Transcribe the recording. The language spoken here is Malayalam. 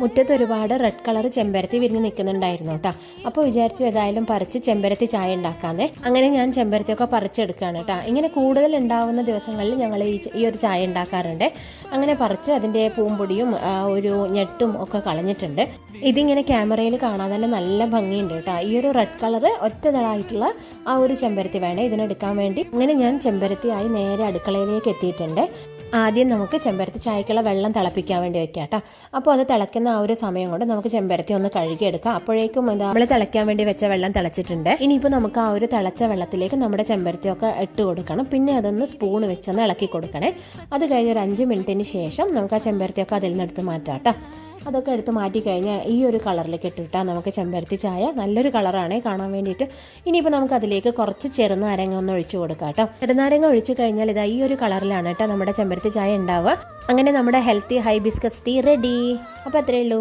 മുറ്റത്ത് ഒരുപാട് റെഡ് കളർ ചെമ്പരത്തി വിരിഞ്ഞ് നിൽക്കുന്നുണ്ടായിരുന്നു കേട്ടോ അപ്പോൾ വിചാരിച്ചു ഏതായാലും പറിച്ച് ചെമ്പരത്തി ചായ ഉണ്ടാക്കാന്നേ. അങ്ങനെ ഞാൻ ചെമ്പരത്തിയൊക്കെ പറിച്ചെടുക്കുകയാണ് കേട്ടോ ഇങ്ങനെ കൂടുതൽ ഉണ്ടാവുന്ന ദിവസങ്ങളിൽ ഞങ്ങൾ ഈ ഈ ഒരു ചായ ഉണ്ടാക്കാറുണ്ട്. അങ്ങനെ പറിച്ച് അതിന്റെ പൂമ്പൊടിയും ഒരു ഞെട്ടും ഒക്കെ കളഞ്ഞിട്ടുണ്ട്. ഇതിങ്ങനെ ക്യാമറയിൽ കാണാൻ തന്നെ നല്ല ഭംഗിയുണ്ട് കേട്ടോ ഈ ഒരു റെഡ് കളർ ഒറ്റതളായിട്ടുള്ള ആ ഒരു ചെമ്പരത്തി വേണം ഇതിനെടുക്കാൻ വേണ്ടി. അങ്ങനെ ഞാൻ ചെമ്പരത്തിയായി നേരെ അടുക്കളയിലേക്ക് എത്തിയിട്ടുണ്ട്. ആദ്യം നമുക്ക് ചെമ്പരത്തി ചായക്കുള്ള വെള്ളം തിളപ്പിക്കാൻ വേണ്ടി വെക്കാം കേട്ടോ. അപ്പോൾ അത് തിളക്കുന്ന ആ ഒരു സമയം കൊണ്ട് നമുക്ക് ചെമ്പരത്തി ഒന്ന് കഴുകിയെടുക്കാം. അപ്പോഴേക്കും എന്താ നമ്മൾ തിളയ്ക്കാൻ വേണ്ടി വെച്ച വെള്ളം തിളച്ചിട്ടുണ്ട്. ഇനിയിപ്പോൾ നമുക്ക് ആ ഒരു തിളച്ച വെള്ളത്തിലേക്ക് നമ്മുടെ ചെമ്പരത്തിയൊക്കെ ഇട്ട് കൊടുക്കണം. പിന്നെ അതൊന്ന് സ്പൂൺ വെച്ചൊന്ന് ഇളക്കി കൊടുക്കണേ. അത് കഴിഞ്ഞ് ഒരു അഞ്ച് മിനിറ്റിന് ശേഷം നമുക്ക് ആ ചെമ്പരത്തിയൊക്കെ അതിൽ നിന്ന് എടുത്ത് മാറ്റാം കേട്ടോ. അതൊക്കെ എടുത്ത് മാറ്റി കഴിഞ്ഞാൽ ഈ ഒരു കളറിലേക്ക് ഇട്ടിട്ടാൽ നമുക്ക് ചെമ്പരത്തി ചായ നല്ലൊരു കളറാണ് കാണാൻ വേണ്ടിയിട്ട്. ഇനിയിപ്പോൾ നമുക്ക് അതിലേക്ക് കുറച്ച് ചെറുനാരങ്ങ ഒന്ന് ഒഴിച്ചു കൊടുക്കാം കേട്ടോ. ചെറുനാരങ്ങ ഒഴിച്ചു കഴിഞ്ഞാൽ ഇതാ ഈ ഒരു കളറിലാണ് കേട്ടോ നമ്മുടെ ചെമ്പരത്തി ചായ ഉണ്ടാവുക. അങ്ങനെ നമ്മുടെ ഹെൽത്തി ഹൈബിസ്കസ് ടീ റെഡി. അപ്പോൾ അത്രയേ ഉള്ളൂ.